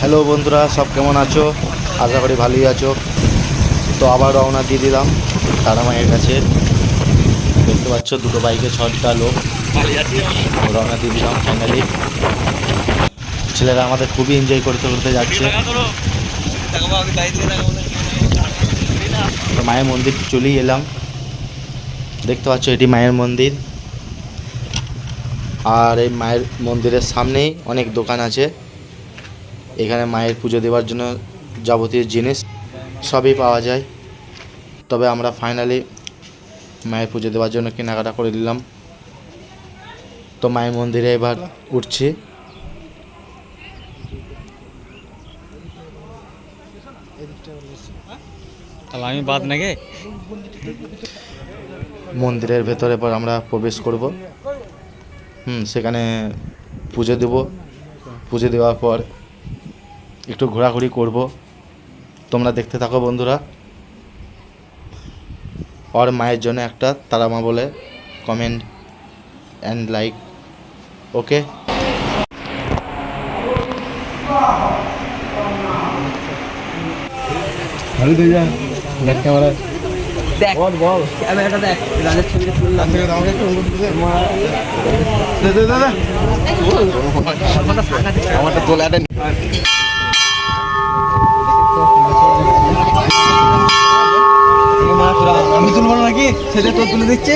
Hello বন্ধুরা, সব কেমন আছো? আশা করি ভালোই আছো। তো আবার রওনা দিয়ে দিলাম। তারা মায়ের কাছে। দেখতে পাচ্ছ, দুটো বাইকে ছটা লোক। রওনা দিয়ে দিলাম ফাইনালি ছেলেরা আমাদের খুবই এনজয় করতে করতে যাচ্ছে। মায়ের মন্দির চলেই এলাম। দেখতে পাচ্ছ, এটি মায়ের মন্দির। আর এই মায়ের মন্দিরের সামনেই অনেক দোকান আছে। এখানে মায়ের পুজো দেওয়ার জন্য যাবতীয় জিনিস সবই পাওয়া যায়। তবে আমরা ফাইনালি মায়ের পুজো দেওয়ার জন্য কেনাকাটা করে দিলাম তো মায়ের মন্দিরে এবার উঠছি। তাহলে আমি বাদ নাকি? মন্দিরের ভেতরে এবার আমরা প্রবেশ করব। হুম সেখানে পুজো দেব। পুজো দেওয়ার পর একটু ঘোরাঘুরি করব। তোমরা দেখতে থাকো বন্ধুরা। ওর মায়ের জন্য একটা তারামা বলে কমেন্ট অ্যান্ড লাইক ওকে? যা ক্যামেরা দেখ। বল বল। ক্যামেরাটা দেখ রাজের ছবিটা তুললাম আমাকে একটু অনুমতি দে দে দে দে দে। আমারটা তোলা দেন আমি তুলবো নাকি? সেটা তো তুলে দিচ্ছে।